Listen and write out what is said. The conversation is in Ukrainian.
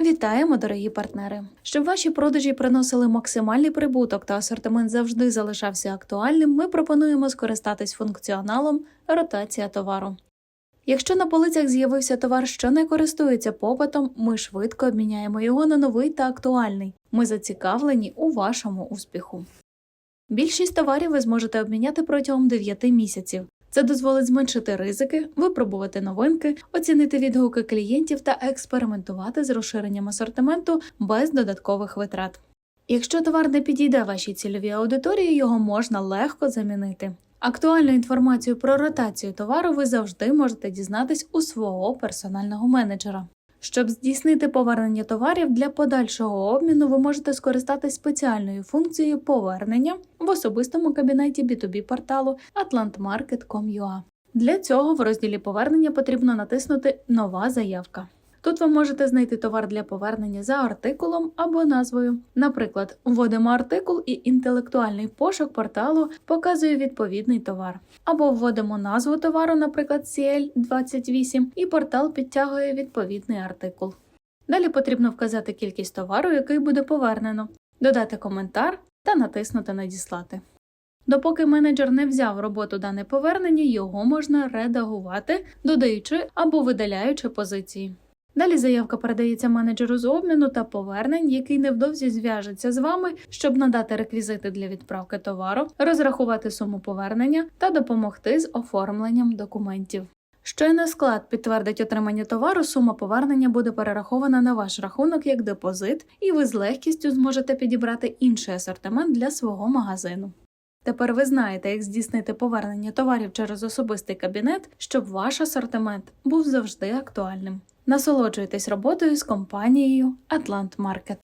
Вітаємо, дорогі партнери! Щоб ваші продажі приносили максимальний прибуток та асортимент завжди залишався актуальним, ми пропонуємо скористатись функціоналом ротація товару. Якщо на полицях з'явився товар, що не користується попитом, ми швидко обміняємо його на новий та актуальний. Ми зацікавлені у вашому успіху. Більшість товарів ви зможете обміняти протягом 9 місяців. Це дозволить зменшити ризики, випробувати новинки, оцінити відгуки клієнтів та експериментувати з розширенням асортименту без додаткових витрат. Якщо товар не підійде вашій цільовій аудиторії, його можна легко замінити. Актуальну інформацію про ротацію товару ви завжди можете дізнатись у свого персонального менеджера. Щоб здійснити повернення товарів для подальшого обміну, ви можете скористатись спеціальною функцією повернення в особистому кабінеті B2B порталу atlantmarket.com.ua. Для цього в розділі повернення потрібно натиснути Нова заявка. Тут ви можете знайти товар для повернення за артикулом або назвою. Наприклад, вводимо артикул і інтелектуальний пошук порталу показує відповідний товар. Або вводимо назву товару, наприклад, CL28, і портал підтягує відповідний артикул. Далі потрібно вказати кількість товару, який буде повернено, додати коментар та натиснути Надіслати. Допоки менеджер не взяв роботу дане повернення, його можна редагувати, додаючи або видаляючи позиції. Далі заявка передається менеджеру з обміну та повернень, який невдовзі зв'яжеться з вами, щоб надати реквізити для відправки товару, розрахувати суму повернення та допомогти з оформленням документів. Щойно склад підтвердить отримання товару, сума повернення буде перерахована на ваш рахунок як депозит, і ви з легкістю зможете підібрати інший асортимент для свого магазину. Тепер ви знаєте, як здійснити повернення товарів через особистий кабінет, щоб ваш асортимент був завжди актуальним. Насолоджуйтесь роботою з компанією Atlant Market.